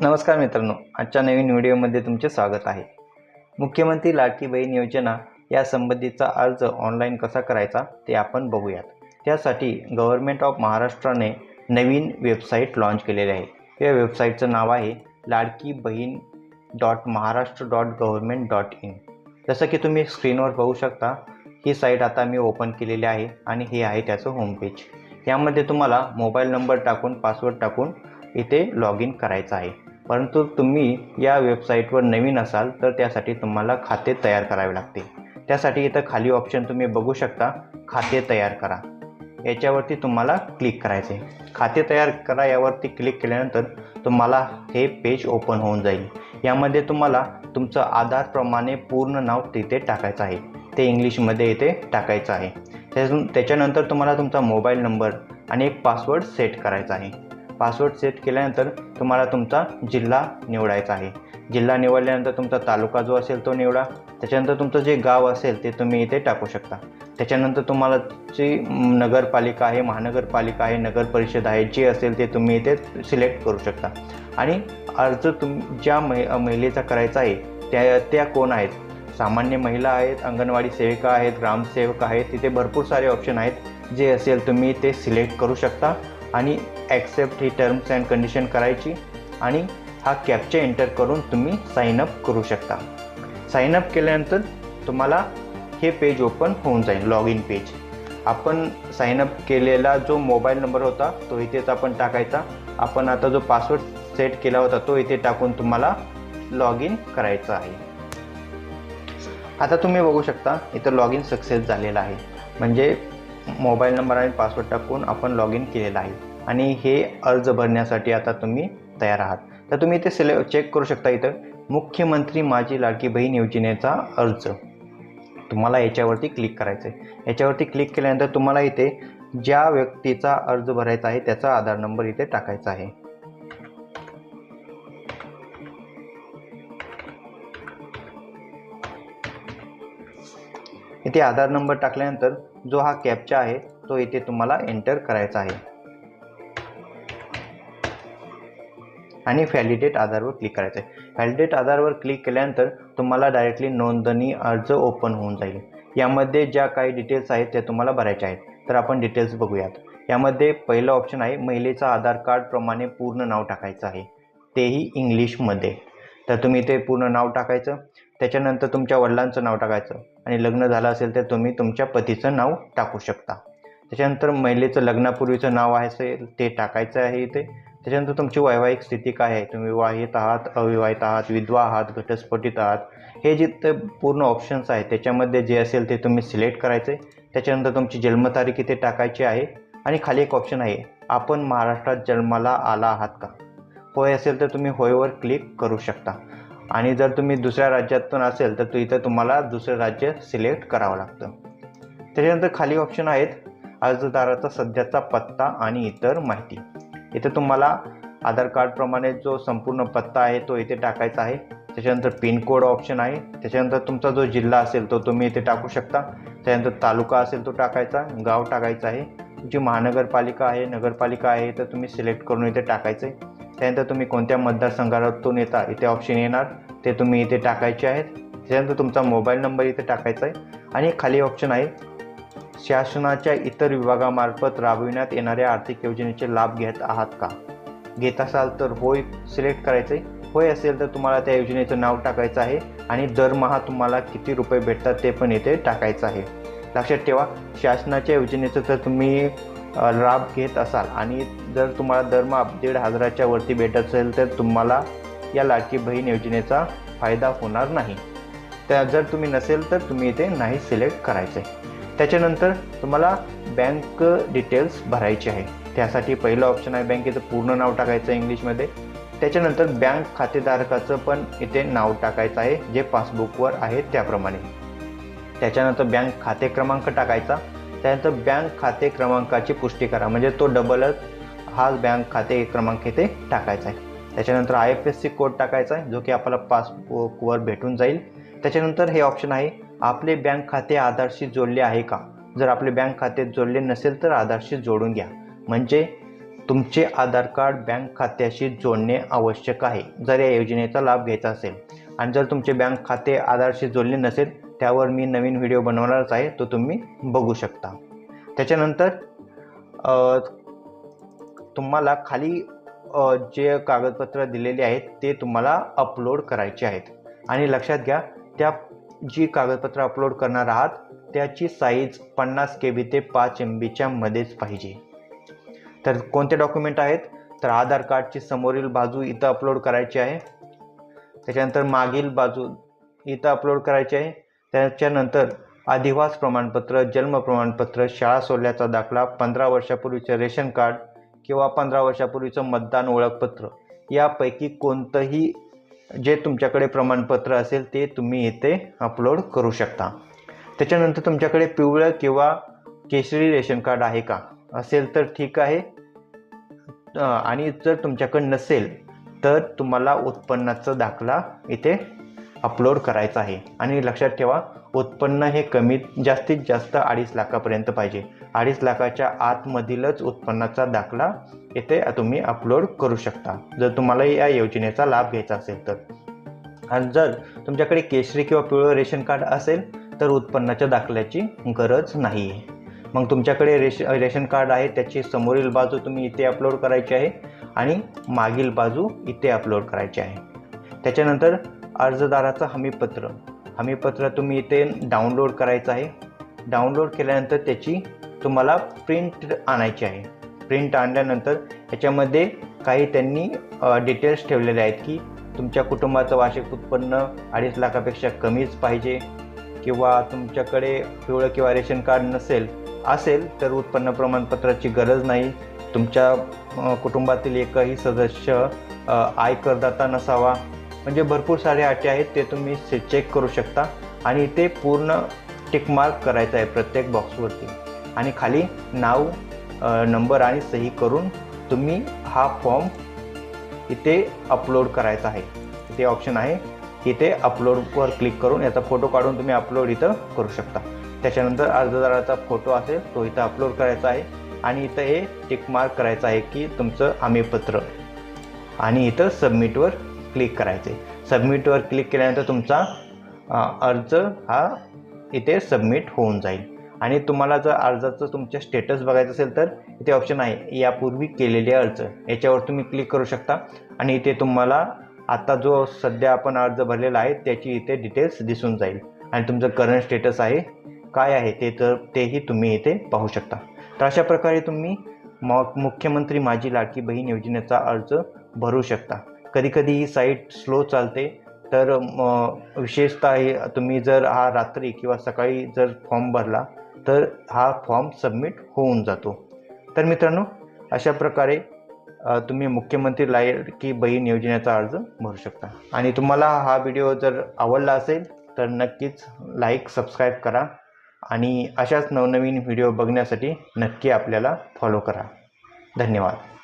नमस्कार मित्रांनो आजच्या नवीन व्हिडिओमध्ये तुमचे स्वागत आहे. मुख्यमंत्री लाडकी बहीण योजना या संबंधीचा अर्ज ऑनलाईन कसा करायचा ते आपण बघूयात. त्यासाठी गव्हर्मेंट ऑफ महाराष्ट्राने नवीन वेबसाईट लॉन्च केलेली आहे. या वेबसाईटचं नाव आहे Ladki Bahin dot Maharashtra dot government dot in जसं की तुम्ही स्क्रीनवर बघू शकता ही साईट आता मी ओपन केलेली आहे आणि हे आहे त्याचं होमपेज यामध्ये तुम्हाला मोबाईल नंबर टाकून पासवर्ड टाकून इथे लॉग इन करायचं आहे. परंतु तुम्ही या वेबसाईटवर नवीन असाल तर त्यासाठी तुम्हाला खाते तयार करावे लागते. त्यासाठी इथं खाली ऑप्शन तुम्ही बघू शकता खाते तयार करा. याच्यावरती तुम्हाला क्लिक करायचे. आहे खाते तयार करा यावरती क्लिक केल्यानंतर तुम्हाला हे पेज ओपन होऊन जाईल. यामध्ये तुम्हाला तुमचं आधारप्रमाणे पूर्ण नाव तिथे टाकायचं आहे. ते इंग्लिशमध्ये इथे टाकायचं आहे. त्याच्यानंतर तुम्हाला तुमचा मोबाईल नंबर आणि एक पासवर्ड सेट करायचा आहे. पासवर्ड सेट केल्यानंतर तुम्हाला तुमचा जिल्हा निवडायचा आहे. जिल्हा निवडल्यानंतर तुमचा तालुका जो असेल तो निवडा. त्याच्यानंतर तुमचं जे गाव असेल ते तुम्ही इथे टाकू शकता. त्याच्यानंतर तुम्हाला जी नगरपालिका आहे महानगरपालिका आहे नगर परिषद आहे जे असेल ते तुम्ही इथे सिलेक्ट करू शकता. आणि अर्ज तुम ज्या मै महिलेचा करायचा आहे त्या त्या कोण आहेत? सामान्य महिला आहेत अंगणवाडी सेविका आहेत ग्रामसेवक आहेत तिथे भरपूर सारे ऑप्शन आहेत. जे असेल तुम्ही ते सिलेक्ट करू शकता. आणि ॲक्सेप्ट ही टर्म्स अँड कंडिशन करायची आणि हा कॅप्चा एंटर करून तुम्ही साईनअप करू शकता. साईनअप केल्यानंतर तुम्हाला हे पेज ओपन होऊन जाईल लॉग इन पेज आपण साईनअप केलेला जो मोबाईल नंबर होता तो इथेच आपण टाकायचा. आपण आता जो पासवर्ड सेट केला होता तो इथे टाकून तुम्हाला लॉग इन करायचं आहे. आता तुम्ही बघू शकता इथं लॉग इन सक्सेस झालेला आहे. म्हणजे मोबाईल नंबर आणि पासवर्ड टाकून आपण लॉग इन केलेलं आहे. आणि हे अर्ज भरण्यासाठी आता तुम्ही तयार आहात. तर तुम्ही इथे सिले चेक करू शकता इथं मुख्यमंत्री माझी लाडकी बहीण योजनेचा अर्ज. तुम्हाला याच्यावरती क्लिक करायचं आहे याच्यावरती क्लिक केल्यानंतर तुम्हाला इथे ज्या व्यक्तीचा अर्ज भरायचा आहे त्याचा आधार नंबर इथे टाकायचा आहे. इथे आधार नंबर टाकल्यानंतर जो हा कॅपचा आहे तो इथे तुम्हाला एंटर करायचा आहे. आणि व्हॅलिडेट आधारवर क्लिक करायचं आहे व्हॅलिडेट आधारवर क्लिक केल्यानंतर तुम्हाला डायरेक्टली नोंदणी अर्ज ओपन होऊन जाईल. यामध्ये ज्या काही डिटेल्स आहेत त्या तुम्हाला भरायच्या आहेत. तर आपण डिटेल्स बघूयात. यामध्ये पहिलं ऑप्शन आहे महिलेचं आधार कार्डप्रमाणे पूर्ण नाव टाकायचं आहे. तेही इंग्लिशमध्ये. तर तुम्ही ते पूर्ण नाव टाकायचं. त्याच्यानंतर तुमच्या वडिलांचं नाव टाकायचं. आणि लग्न झालं असेल तर तुम्ही तुमच्या पतीचं नाव टाकू शकता. त्याच्यानंतर महिलेचं लग्नापूर्वीचं नाव आहे असेल ते टाकायचं आहे इथे. त्याच्यानंतर तुमची वैवाहिक स्थिती काय आहे? तुम्ही विवाहित आहात अविवाहित आहात विधवा आहात घटस्फोटित आहात हे जिथे पूर्ण ऑप्शन्स आहेत त्याच्यामध्ये जे असेल ते तुम्ही सिलेक्ट करायचे. त्याच्यानंतर तुमची जन्मतारीख इथे टाकायची आहे आणि खाली एक ऑप्शन आहे आपण महाराष्ट्रात जन्माला आला आहात का? होय असेल तर तुम्ही होयवर क्लिक करू शकता. आणि जर तुम्ही दुसऱ्या राज्यातून असेल तर तू इथं तुम्हाला दुसरं राज्य सिलेक्ट करावं लागतं. त्याच्यानंतर खाली ऑप्शन आहेत अर्जदाराचा सध्याचा पत्ता आणि इतर माहिती. इथे तुम्हाला आधार कार्डप्रमाणे जो संपूर्ण पत्ता आहे तो इथे टाकायचा आहे. त्याच्यानंतर पिनकोड ऑप्शन आहे. त्याच्यानंतर तुमचा जो जिल्हा असेल तो तुम्ही इथे टाकू शकता. त्यानंतर तालुका असेल तो टाकायचा. गाव टाकायचं आहे. जी महानगरपालिका आहे नगरपालिका आहे तर तुम्ही सिलेक्ट करून इथे टाकायचं आहे त्यानंतर तुम्ही कोणत्या मतदारसंघातून येता इथे ऑप्शन येणार. ते तुम्ही इथे टाकायचे आहेत. त्याच्यानंतर तुमचा मोबाईल नंबर इथे टाकायचा आहे. आणि खाली ऑप्शन आहे शासनाच्या इतर विभागामार्फत राबविण्यात येणाऱ्या आर्थिक योजनेचे लाभ घेत आहात का? घेत असाल तर होय सिलेक्ट करायचं आहे होय असेल तर तुम्हाला त्या योजनेचं नाव टाकायचं आहे आणि दरमहा तुम्हाला किती रुपये भेटतात ते पण इथे टाकायचं आहे. लक्षात ठेवा शासनाच्या योजनेचं जर तुम्ही लाभ घेत असाल आणि जर तुम्हाला दरमहा दीड हजाराच्या वरती भेटत असेल तर तुम्हाला या लाडकी बहीण योजनेचा फायदा होणार नाही. त्या जर तुम्ही नसेल तर तुम्ही इथे नाही सिलेक्ट करायचं आहे त्याच्यानंतर तुम्हाला बँक डिटेल्स भरायचे आहे. त्यासाठी पहिलं ऑप्शन आहे बँकेचं पूर्ण नाव टाकायचं इंग्लिशमध्ये. त्याच्यानंतर बँक खातेधारकाचं पण इथे नाव टाकायचं आहे जे पासबुकवर आहे त्याप्रमाणे. त्याच्यानंतर बँक खाते क्रमांक टाकायचा. त्यानंतर बँक खाते क्रमांकाची पुष्टी करा. म्हणजे तो डबलच हा बँक खाते क्रमांक इथे टाकायचा आहे. त्याच्यानंतर I F S C code टाकायचा आहे जो की आपल्याला पासबुकवर भेटून जाईल. त्याच्यानंतर हे ऑप्शन आहे आपले बँक खाते आधारशी जोडले आहे का? जर आपले बँक खाते जोडले नसेल तर आधारशी जोडून घ्या. म्हणजे तुमचे आधार कार्ड बँक खात्याशी जोडणे आवश्यक आहे जर या योजनेचा लाभ घ्यायचा असेल. आणि जर तुमचे बँक खाते आधारशी जोडले नसेल त्यावर मी नवीन व्हिडिओ बनवणारच आहे तो तुम्ही बघू शकता. त्याच्यानंतर तुम्हाला खाली जे कागदपत्र दिलेले आहेत ते तुम्हाला अपलोड करायचे आहेत. आणि लक्षात घ्या त्या जी कागदपत्र अपलोड करणार आहात त्याची साईज पन्नास के बी ते पाच एम बीच्या मध्येच पाहिजे. तर कोणते डॉक्युमेंट आहेत? तर आधार कार्डची समोरील बाजू इथं अपलोड करायची आहे. त्याच्यानंतर मागील बाजू इथं अपलोड करायची आहे. त्याच्यानंतर अधिवास प्रमाणपत्र जन्म प्रमाणपत्र शाळा सोडल्याचा दाखला पंधरा वर्षापूर्वीचं रेशन कार्ड किंवा पंधरा वर्षापूर्वीचं मतदान ओळखपत्र. यापैकी कोणतंही जे तुमच्याकडे प्रमाणपत्र असेल ते तुम्ही इथे अपलोड करू शकता. त्याच्यानंतर तुमच्याकडे पिवळं किंवा केशरी रेशन कार्ड आहे का? असेल तर ठीक आहे. आणि जर तुमच्याकडे नसेल तर तुम्हाला उत्पन्नाचा दाखला इथे अपलोड करायचा आहे. आणि लक्षात ठेवा उत्पन्न हे कमीत जास्तीत जास्त अडीच लाखापर्यंत पाहिजे. अडीच लाखाच्या आतमधीलच उत्पन्नाचा दाखला इथे तुम्ही अपलोड करू शकता. जर तुम्हाला या योजनेचा लाभ घ्यायचा असेल तर. आणि जर तुमच्याकडे केशरी किंवा पिवळं रेशन कार्ड असेल तर उत्पन्नाच्या दाखल्याची गरज नाही आहे मग तुमच्याकडे रेश रेशन कार्ड आहे त्याची समोरील बाजू तुम्ही इथे अपलोड करायची आहे आणि मागील बाजू इथे अपलोड करायची आहे. त्याच्यानंतर अर्जदाराचं हमीपत्र. हमीपत्र तुम्ही इथे डाउनलोड करायचं आहे. डाउनलोड केल्यानंतर त्याची तुम्हाला प्रिंट आणायची आहे. प्रिंट आणल्यानंतर याच्यामध्ये काही त्यांनी डिटेल्स ठेवलेले आहेत की तुमच्या कुटुंबाचं वार्षिक उत्पन्न अडीच लाखापेक्षा कमीच पाहिजे किंवा तुमच्याकडे पिवळं किंवा रेशन कार्ड नसेल असेल तर उत्पन्न प्रमाणपत्राची गरज नाही. तुमच्या कुटुंबातील एकही सदस्य आयकरदाता नसावा. म्हणजे भरपूर सारे अटी आहेत ते तुम्ही से चेक करू शकता. आणि इथे पूर्ण टिकमार्क करायचं आहे प्रत्येक बॉक्सवरती आणि खाली नाव नंबर आणि सही करून तुम्ही हा फॉर्म इथे अपलोड करायचा आहे. इथे ऑप्शन आहे इथे अपलोडवर क्लिक करून याचा फोटो काढून तुम्ही अपलोड इथं करू शकता. त्याच्यानंतर अर्जदाराचा फोटो असेल तो इथं अपलोड करायचा आहे. आणि इथं हे टिक मार्क करायचं आहे की तुमचं हमीपत्र. आणि इथं सबमिटवर क्लिक करायचं. आहे सबमिटवर क्लिक केल्यानंतर तुमचा अर्ज हा इथे सबमिट होऊन जाईल. आणि तुम्हाला जर अर्जाचं तुमचे स्टेटस बघायचं असेल तर इथे ऑप्शन आहे यापूर्वी केलेले अर्ज. याच्यावर तुम्ही क्लिक करू शकता. आणि इथे तुम्हाला आता जो सध्या आपण अर्ज भरलेला आहे त्याची इथे डिटेल्स दिसून जाईल. आणि तुमचं करंट स्टेटस आहे काय आहे ते तर तेही तुम्ही इथे पाहू शकता. तर अशा प्रकारे तुम्ही म मुख्यमंत्री माझी लाडकी बहीण योजनेचा अर्ज भरू शकता. कधीकधी ही साईट स्लो चालते. तर विशेषतः तुम्ही जर हा रात्री किंवा सकाळी जर फॉर्म भरला तर हा फॉर्म सबमिट होऊन जातो. तर मित्रांनो अशा प्रकारे तुम्ही मुख्यमंत्री लायकी बहीण योजनेचा अर्ज भरू शकता. आणि तुम्हाला हा व्हिडिओ जर आवडला असेल तर नक्कीच लाईक सबस्क्राईब करा. आणि अशाच नवनवीन व्हिडिओ बघण्यासाठी नक्की आपल्याला फॉलो करा. धन्यवाद.